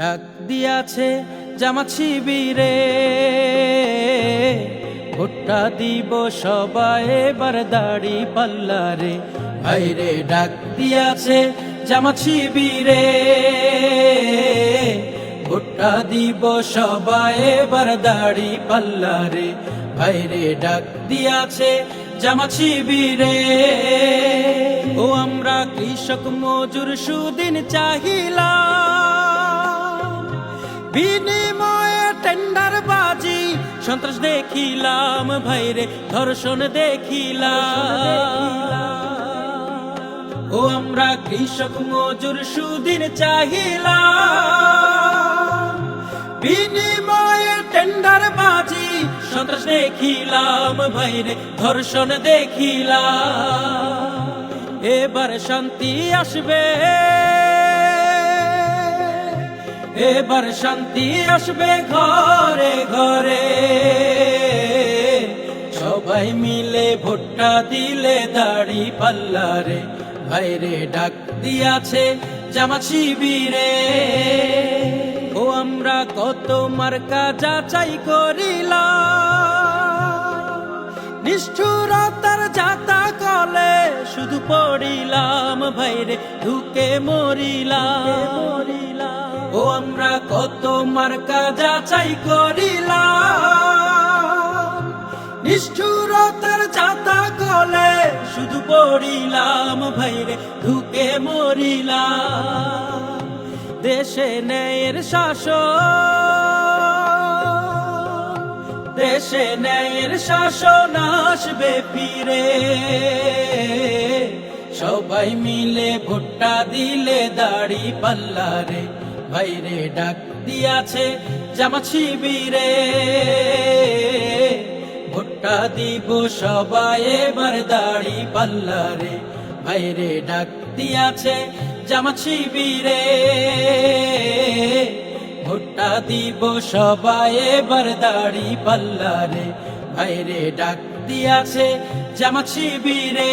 ডাক দিয়াছে জামাত শিবিরে। ভুট্টা দিব সবাই, এবার দাড়ি পাল্লারে। ভাইরে ডাক দিয়াছে জামাত শিবিরে। ভুট্টা দিব সবাই, এবার দাড়ি পাল্লারে। ভাইরে ডাক দিয়াছে জামাত শিবিরে। ও আমরা কৃষক মজুর, সুদিন চাহিলাম। বিনিময়ে টেন্ডার বাজি। সন্ত্রাস দেখিলাম, ভাইরে, ধর্ষণ দেখিলাম। ও আমরা কৃষক মজুর সুদিন চাহিলাম। বিনিময়ে টেন্ডার বাজি। সন্ত্রাস দেখিলাম, ভাইরে, ধর্ষণ দেখিলাম। এবার শান্তি আসবে। এবার শান্তি আসবে ঘরে ঘরে। সবাই মিলে ভোটটা দিলে দাড়ি পাল্লারে, ভাইরে ডাক দিয়াছে জামা শিবিরে। ও আমরা কত মার্কা যাচাই যাতা কলে শুধু পড়িলাম ভাইরে ঢুকে মরিলাম। মরিলাম। ও আমরা কত মার্কা যাচাই করিলাম। নিষ্ঠুরতার যাতা কলে শুধু পড়িলাম ভাইরে ঢুকে মরিলাম। দেশে ন্যায়ের শাসন দেশে ন্যায়ের শাসন আসবে ফিরে। সবাই মিলে ভুট্টা দিলে দাড়ি পাল্লারে, ভাইরে ডাক দিয়াছে জামা শিবিরে। ভুট্টা দিব সবাই, এবার দাড়ি পাল্লারে, ভাইরে ডাক দিয়াছে জামা শিবিরে। ভুট্টা দিব সবাই এবার দাড়ি পাল্লারে। ভাইরে ডাক দিয়াছে জামা শিবিরে।